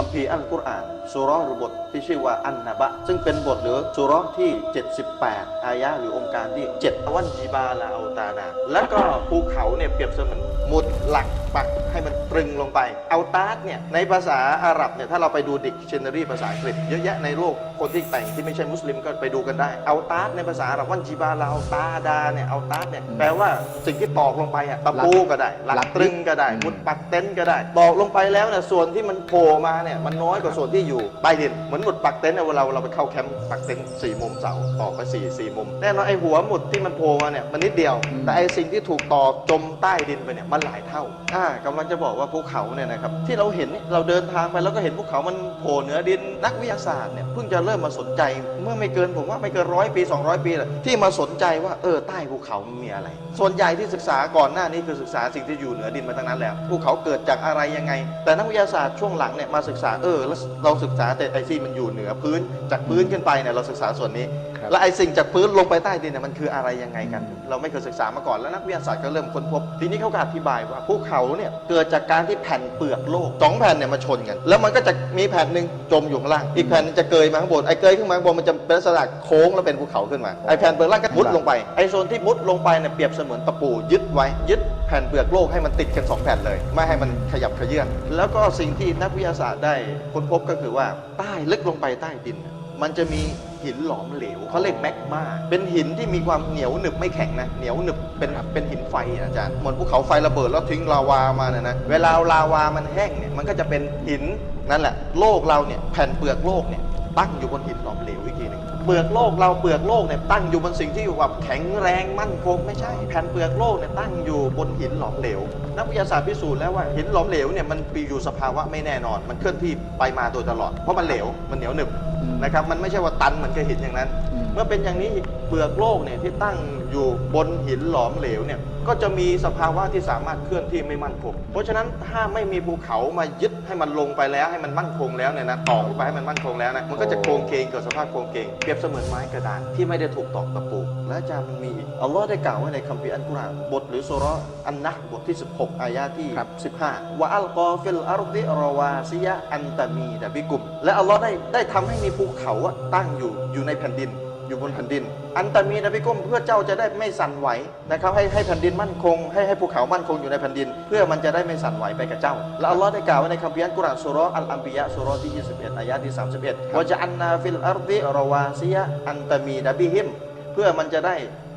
ัมภีร์อัลกุรอานสุราะห์หรือบทที่ชื่อว่าอันนะบะ ซึ่งเป็นบทหรือสุราะห์ที่ 78 อายะหรือองค์การที่7วันจีบาลาอัลตานาและก็ภูเขาเนี่ยเปรียบเสมือนหมุดหลัก ปักให้มันตรึงลงไป เอาตาร์เนี่ยในภาษาอาหรับเนี่ยถ้าเราไปดูดิกชันนารีภาษาอังกฤษเยอะแยะในโลกคนที่แต่งที่ไม่ใช่มุสลิมก็ไปดูกันได้ เอาตาร์ในภาษาอาหรับวันจีบาลาอัลตาดาเนี่ยเอาตาร์เนี่ยแปลว่าสิ่งที่ตอกลงไปอะตะปูก็ได้หลักตรึงก็ได้หมุดปักเต็นท์ก็ได้ตอกลงไปแล้วเนี่ยส่วนที่มันโผล่มาเนี่ยมันน้อยกว่าส่วนที่อยู่ใต้ดินเหมือนหมุดปักเต็นท์เนี่ยเวลาเราไปเข้าแคมป์ปักเต็นท์สี่มุมเสาตอกไปสี่สี่มุมแน่นอนไอ้หัวหมุดที่มันโผล่มาเนี่ยมันนิดเดียว แต่ไอ้สิ่งที่ถูกตอกจมใต้ดินไปเนี่ยมันหลายเท่าอ่ากำลังจะบอกว่าภูเขาเนี่ยนะครับที่เราเห็นเราเดินทางไปแล้วก็เห็นภูเขามันโผล่เหนือดินนักวิทยาศาสตร์เนี่ยเพิ่งจะเริ่มมาสนใจ เมื่อไม่เกินผมว่าไม่เกินร้อยปี 200 ปีแหละที่มาสนใจว่าเออใต้ภูเขามันมีอะไร ส่วนใหญ่ที่ศึกษาก่อนหน้านี้คือศึกษาสิ่งที่อยู่เหนือดินมาตั้งนั้นแล้วภูเขาเกิดจากอะไรยังไง แต่นักวิทยาศาสตร์ช่วงหลังเนี่ยมาศึกษาเออเราศึกษาแต่ไอ้ที่มันอยู่เหนือพื้นจากพื้นขึ้นไปเนี่ยเราศึกษาส่วนนี้และไอ้สิ่งจากพื้นลงไปใต้ดินเนี่ยมันคืออะไรยังไงกัน เราไม่เคยศึกษามาก่อนแล้วนักวิทยาศาสตร์ก็เริ่มค้นพบ ทีนี้เขาก็อธิบายว่าภูเขาเนี่ยเกิดจากการที่แผ่นเปลือกโลกสองแผ่นเนี่ยมาชนกัน แล้วมันก็จะมีแผ่นหนึ่งจมอยู่ข้างล่าง อีกแผ่นหนึงจะเกยมาข้างบนไอ้เกยขึ้นมาข้างบนมันจะเป็นลักษณะโค้งแล้วเป็นภูเขาขึ้นมาไอ้แผ่นเปลือกล่างก็มุดลงไปไอ้โซนที่มุดลงไปเนี่ยเปรียบเสมือนตะปูยึดไว้ยึดแผ่นเปลือกโลกให้มันติดกันสองแผ่นเลย ไม่ให้มันขยับเขยื่อนแล้วก็สิ่งที่นักวิทยาศาสตร์ได้ค้นพบก็คือว่าใต้ลึกลงไปใต้ดินเนี่ยมันจะมี หินหลอมเหลวเขาเรียกแมกมาเป็นหินที่มีความเหนียวหนึบไม่แข็งนะเหนียวหนึบเป็นเป็นหินไฟอะอาจารย์เหมือนภูเขาไฟระเบิดแล้วทิ้งลาวามาเนี่ยนะเวลาลาวามันแห้งเนี่ยมันก็จะเป็นหินนั่นแหละโลกเราเนี่ยแผ่นเปลือกโลกเนี่ย ตั้งอยู่บนหินหลอมเหลวอีกทีหนึงเปลือกโลกเราเปลือกโลกเนี่ยตั้งอยู่บนสิ่งที่อยู่แบบแข็งแรงมั่นคงไม่ใช่ แผ่นเปลือกโลกเนี่ยตั้งอยู่บนหินหลอมเหลว นักวิทยาศาสตร์พิสูจน์แล้วว่าหินหลอมเหลวเนี่ยมันมีอยู่สภาวะไม่แน่นอน มันเคลื่อนที่ไปมาโดยตลอด เพราะมันเหลวมันเหนียวหนึบนะครับมันไม่ใช่ว่าตันเหมือนกับหินอย่างนั้น เมื่อเป็นอย่างนี้เปลือกโลกเนี่ยที่ตั้งอยู่บนหินหลอมเหลวเนี่ย ก็จะมีสภาวะที่สามารถเคลื่อนที่ไม่มั่นคง เพราะฉะนั้นถ้าไม่มีภูเขามายึดให้มันลงไปแล้วให้มันมั่นคงแล้วเนี่ยนะตอกลงไปให้มันมั่นคงแล้วนะมันก็จะโครงเคงเกิดสภาพโครงเคงเปรียบเสมือนไม้กระดานที่ไม่ได้ถูกตอกตะปูและอาจารย์มันมีอีกอัลลอฮ์ได้กล่าวไว้ในคัมภีร์อัลกุรอานบทหรือสุเราะห์อันนะห์บทที่ 16 อายะที่ครับ15วะอัลกอฟิลอาร์ดิรอวาซิยะอันตามีดะบิกุม และอัลลอฮ์ได้ได้ทำให้มีภูเขาอะตั้งอยู่อยู่ในแผ่นดิน อยู่บนแผ่นดิน อันตามีดะบิกุมเพื่อเจ้าจะได้ไม่สั่นไหวนะครับให้ให้แผ่นดินมั่นคง ให้ให้ภูเขามั่นคงอยู่ในแผ่นดิน เพื่อมันจะได้ไม่สั่นไหวไปกับเจ้า และอัลลอฮ์ได้กล่าวไว้ในคัมภีร์อัลกุรอานสุเราะห์อัลอัมบิยะสุเราะห์ที่ 21 อายะที่ 31วะจะอันนาฟิลอาร์ดิรอวาซิยะอันตามีดะบิฮิม เพื่อมันจะได้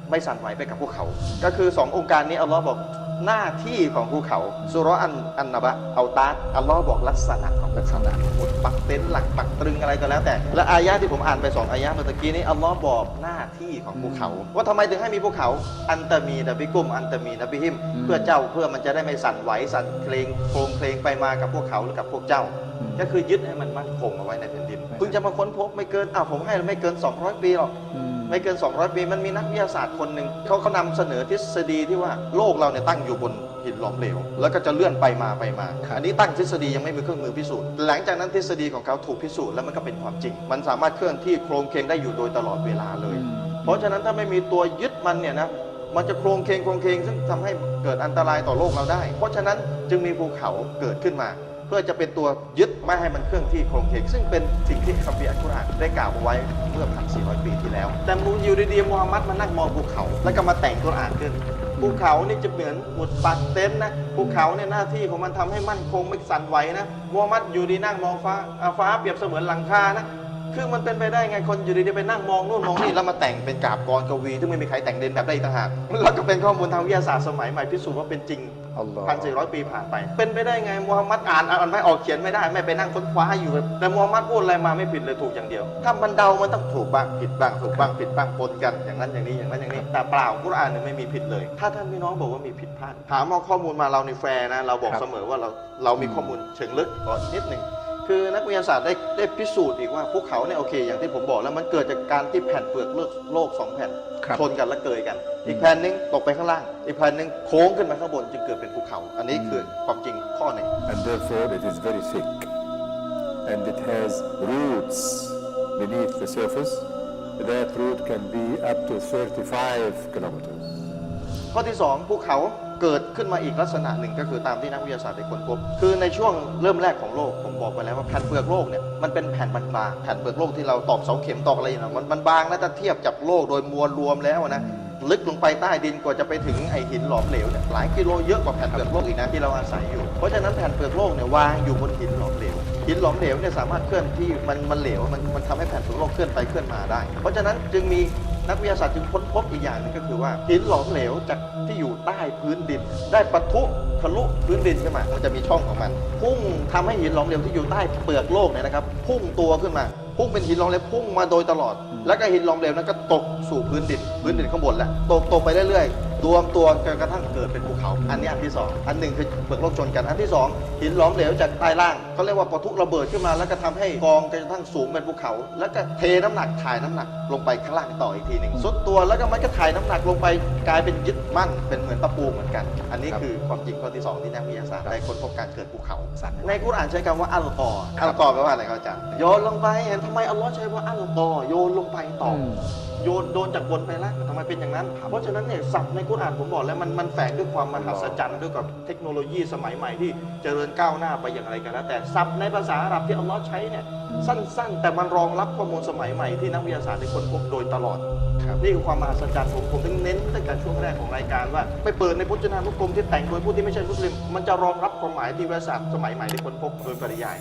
ไม่สั่นไหวไปกับภูเขา ก็คือ 2 องค์การนี้อัลลอฮ์บอก หน้าที่ของภูเขาสุเราะห์อันอันนะบะเอาตาร์อัลลอฮ์บอกลักษณะของลักษณะหมุดปักเต็นท์หลักปักตรึงอะไรก็แล้วแต่ และอายะที่ผมอ่านไป2อายะเมื่อตะกี้นี้อัลลอฮ์บอกหน้าที่ของภูเขา ว่าทำไมถึงให้มีภูเขา อันตะมีดะบิกุมอันตะมีดะบิฮิมอืมเพื่อเจ้าเพื่อมันจะได้ไม่สั่นไหวสั่นเคลงโครงเคลงไปมากับพวกเขาหรือกับพวกเจ้าอืมก็คือยึดให้มันมั่นคงเอาไว้ในแผ่นดินเพิ่งจะมาค้นพบไม่เกินอ้าวผมให้ไม่เกิน 200 ปีหรอกอืม ไม่เกิน 200 ปีมันมีนักวิทยาศาสตร์คนหนึ่งเขาเขานำเสนอทฤษฎีที่ว่าโลกเราเนี่ยตั้งอยู่บนหินหลอมเหลว แล้วก็จะเลื่อนไปมาไปมา อันนี้ตั้งทฤษฎียังไม่มีเครื่องมือพิสูจน์ หลังจากนั้นทฤษฎีของเขาถูกพิสูจน์แล้วมันก็เป็นความจริง มันสามารถเคลื่อนที่โครงเคงได้อยู่โดยตลอดเวลาเลยอืมเพราะฉะนั้นถ้าไม่มีตัวยึดมันเนี่ยนะมันจะโครงเคงโครงเคงซึ่งทำให้เกิดอันตรายต่อโลกเราได้ เพราะฉะนั้นจึงมีภูเขาเกิดขึ้นมา เพื่อจะเป็นตัวยึดไม่ให้มันเคลื่อนที่โครงเคงซึ่งเป็นสิ่งที่คัมภีร์อัลกุรอานได้กล่าวเอาไว้เมื่อ 1,400 ปีที่แล้ว แต่มูอยู่ดีๆมูฮัมหมัดมานั่งมองภูเขา แล้วก็มาแต่งกุรอานขึ้นภูเขานี่จะเหมือนหมุดปักเต็นท์นะภูเขาเนี่ยหน้าที่ของมันทำให้มั่นคงไม่สั่นไหวนะมูฮัมหมัดอยู่ดีนั่งมองฟ้าฟ้าเปรียบเสมือนหลังคานะคือมันเป็นไปได้ไงคนอยู่ดีๆไปนั่งมองนู่นมองนี่แล้วมาแต่งเป็นกาบกรกวีที่ไม่มีใครแต่งเด่นแบบได้ต่างหากแล้วก็เป็นข้อมูลทางวิทยาศาสตร์สมัยใหม่พิสูจน์ว่าเป็นจริง อัลลอฮ์พันสี่ร้อยปีผ่านไป เป็นไปได้ไงมูฮัมหมัดอ่านอ่านไม่ออกเขียนไม่ได้ ไม่ไปนั่งค้นคว้าอยู่ แต่มูฮัมหมัดพูดอะไรมาไม่ผิดเลยถูกอย่างเดียว ถ้ามันเดามันต้องถูกบ้างผิดบ้างถูกบ้างผิดบ้างปนกันอย่างนั้นอย่างนี้อย่างนั้นอย่างนี้ แต่เปล่ากุรอานเนี่ยไม่มีผิดเลย ถ้าท่านพี่น้องบอกว่ามีผิดพลาดถามเอาข้อมูลมาเราในแฟร์นะเราบอกครับเสมอว่าเราเรามีข้อมูลเชิงลึกก่อนนิดหนึ่ง คือนักวิทยาศาสตร์ได้ได้พิสูจน์อีกว่าภูเขาเนี่ยโอเค อย่างที่ผมบอกแล้วมันเกิดจากการที่แผ่นเปลือกโลกโลกสองแผ่นครับชนกันและเกยกัน อีกแผ่นหนึงตกไปข้างล่าง อีกแผ่นหนึงโค้งขึ้นมาข้างบนจึงเกิดเป็นภูเขา อันนี้คือความจริงข้อหนึ่ง and therefore it is very thick and it has roots beneath the surface that root can be up to 35 kilometers ข้อที่สองภูเขาเกิดขึ้นมาอีกลักษณะหนึ่งก็คือตามที่นักวิทยาศาสตร์ได้ค้นพบ คือในช่วงเริ่มแรกของโลก ผมบอกไปแล้วว่าแผ่นเปลือกโลกเนี่ยมันเป็นแผ่นบางๆแผ่นเปลือกโลกที่เราตอกเสาเข็มตอกอะไรอย่างเงี้ยมันมันบางนะถ้าเทียบจากโลกโดยมวลรวมแล้วนะลึกลงไปใต้ดินกว่าจะไปถึงไอหินหลอมเหลวเนี่ยหลายกิโลเยอะกว่าแผ่นเปลือกโลกอีกนะที่เราอาศัยอยู่ เพราะฉะนั้นแผ่นเปลือกโลกเนี่ยวางอยู่บนหินหลอมเหลว หินหลอมเหลวเนี่ยสามารถเคลื่อนที่มันมันเหลวมันมันทำให้แผ่นเปลือกโลกเคลื่อนไปเคลื่อนมาได้ เพราะฉะนั้นจึงมีนักวิทยาศาสตร์จึงค้นพบอีกอย่างนึงก็คือว่าหินหลอมเหลวจากที่อยู่ใต้พื้นดิน ได้ปะทุทะลุพื้นดินขึ้นมามันจะมีช่องของมัน พุ่งทำให้หินหลอมเหลวที่อยู่ใต้เปลือกโลกเนี่ยนะครับ พุ่งตัวขึ้นมา พุ่งเป็นหินหลอมเหลวพุ่งมาโดยตลอด แล้วก็หินหลอมเหลวนั้นก็ตกสู่พื้นดิน พื้นดินข้างบนแหละตกตกไปเรื่อยๆ รวมตัวจนกระทั่งเกิดเป็นภูเขา อันนี้อันที่สองอันหนึ่งคือเปลือกโลกชนกัน อันที่สองหินหลอมเหลวจากใต้ล่างเขาเรียกว่าปะทุระเบิดขึ้นมาแล้วก็ทำให้กองจนกระทั่งสูงเป็นภูเขา แล้วก็เทน้ำหนักถ่ายน้ำหนักลงไปข้างล่างต่ออีกทีหนึ่งสุดตัวแล้วก็มันก็ถ่ายน้ำหนักลงไปกลายเป็นยึดมั่นเป็นเหมือนตะปูเหมือนกัน อันนี้ครับคือความจริงข้อที่สองที่นักวิทยาศาสตร์ได้ค้นพบการเกิดภูเขาสัตว์ในกุรอานใช้คำว่าอัลกอร์อัลกอร์แปลว่าอะไรครับอาจารย์โยนลงไปเห็นทำไมอัลลอฮ์ใช้ว่าอัลกอร์โยนลงไปต่ออม โยนโดนจากบนไปล่างทำไมเป็นอย่างนั้น เพราะฉะนั้นเนี่ยศัพท์ในกุรอานผมบอกแล้วมันมันแฝงด้วยความมหัศจรรย์ด้วยกับเทคโนโลยีสมัยใหม่ที่เจริญก้าวหน้าไปอย่างไรกันแล้วแต่ศัพท์ในภาษาอาหรับที่อัลลอฮ์ใช้เนี่ยสั้น ๆ แต่มันรองรับข้อมูลสมัยใหม่ที่นักวิทยาศาสตร์ได้ค้นพบโดยตลอดครับนี่คือความมหัศจรรย์ผมผมถึงเน้นตั้งแต่ช่วงแรกของรายการว่า ไปเปิดในพจนานุกรมที่แต่งโดยผู้ที่ไม่ใช่มุสลิม มันจะรองรับความหมายที่วิทยาศาสตร์สมัยใหม่ได้ค้นพบโดยปริยาย